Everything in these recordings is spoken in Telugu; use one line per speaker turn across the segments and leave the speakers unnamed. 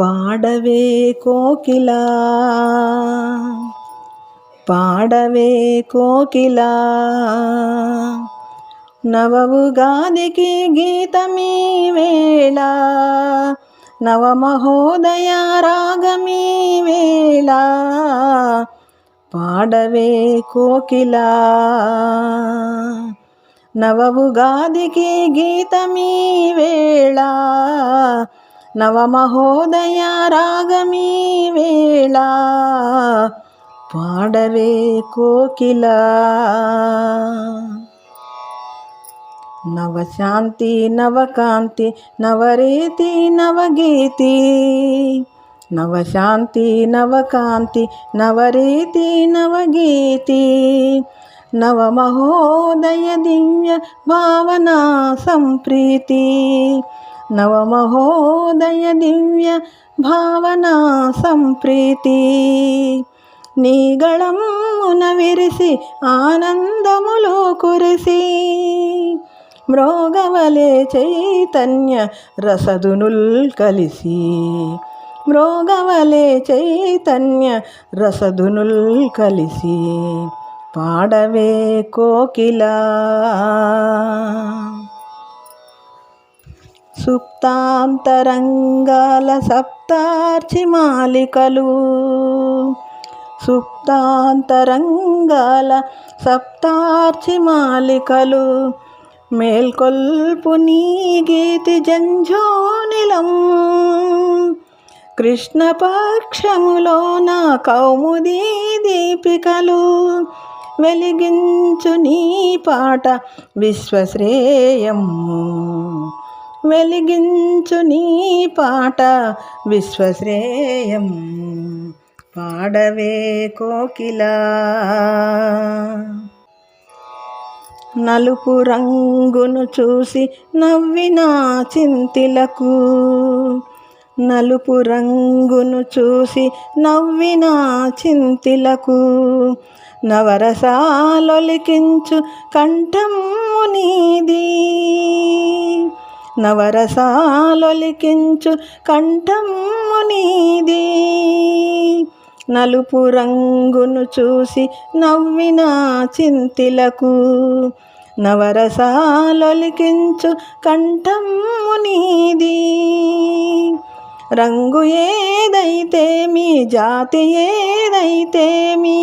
పాడవే కోకిలా. పాడవే కోకిలా. నవవుగాదికి గీతమీ వేళ నవమహోదయ రాగమీ వేళ పాడవే కోకిలా. నవవుగాదికి గీతమీ వేళ నవమహోదయ రాగమీ వేళ పాడవే కోకిల. నవశాంతి నవకాంతి నవరీతి నవగీతి. నవశాంతి నవకాంతి నవరీతి నవగీతి. నవమహోదయ దివ్య భావనా సంప్రీతి. నవమహోదయ దివ్య భావనా సంప్రీతి. నీగళమున విరిసి ఆనందములో కురిసి మృగవలే చైతన్య రసదునుల్ కలిసి మృగవలే చైతన్య రసదునుల్ కలిసి పాడవే కోకిలా. సుప్తాంతరంగాల సప్తార్చి మాలికలు. సుప్తాంతరంగాల సప్తార్చి మాలికలు. మేల్కొల్పు నీ గీతి జంజోనిలం కృష్ణపక్షములో నా కౌముదీ దీపికలు. వెలిగించు నీ పాట విశ్వశ్రేయము. వెలిగించు నీ పాట విశ్వశ్రేయం. పాడవే కోకిలా. నలుపు రంగును చూసి నవ్విన చింతిలకు. నలుపు రంగును చూసి నవ్విన చింతిలకు. నవరసాలొలికించు కంఠము నీది. నవరసాలొలికించు కంఠమ్మునీది నలుపు రంగును చూసి నవ్విన చింతిలకు నవరసాలొలికించు కంఠమ్మునీది రంగు ఏదైతే మీ జాతి ఏదైతే మీ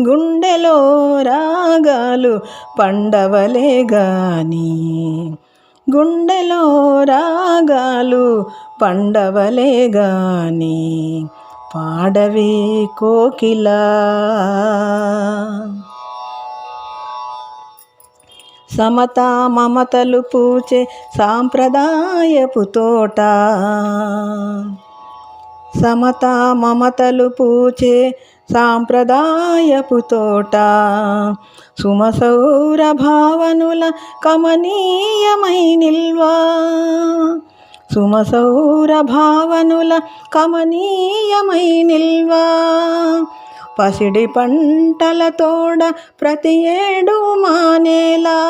గుండెలో రాగాలు పండవలే గానీ గుండెలో రాగాలు పండవలే గాని పాడవే కోకిలా. సమత మమతలు పూచే సాంప్రదాయపు తోట. సమత మమతలు పూచే సాంప్రదాయపు తోట. సుమసౌర భావనుల కమనీయమై నిల్వా. సుమసౌర భావనుల కమనీయమై నిల్వా. పసిడి పంటల తోడ ప్రతి ఏడు మానేలా.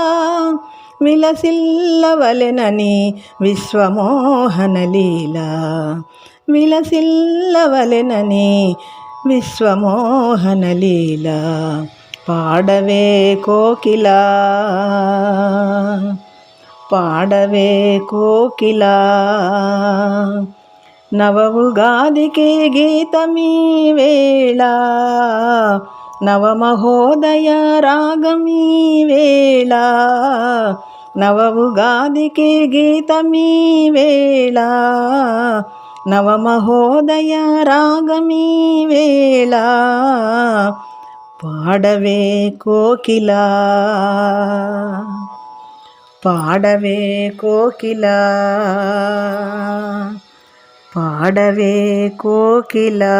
విలసిల్లవలెనని విశ్వమోహన లీలా. విలసిల్లవలెనని విశ్వమోహన లీలా పాడవే కోకిలా. పాడవే కోకిలా. నవవుగాదికి గీతమీ వేళ నవమహోదయ రాగమీ వేళ నవవుగాదికి గీతమీ వేళ నవమహోదయ రాగమీ వేళ పాడవే కోకిలా. పాడవే కోకిలా. పాడవే కోకిలా.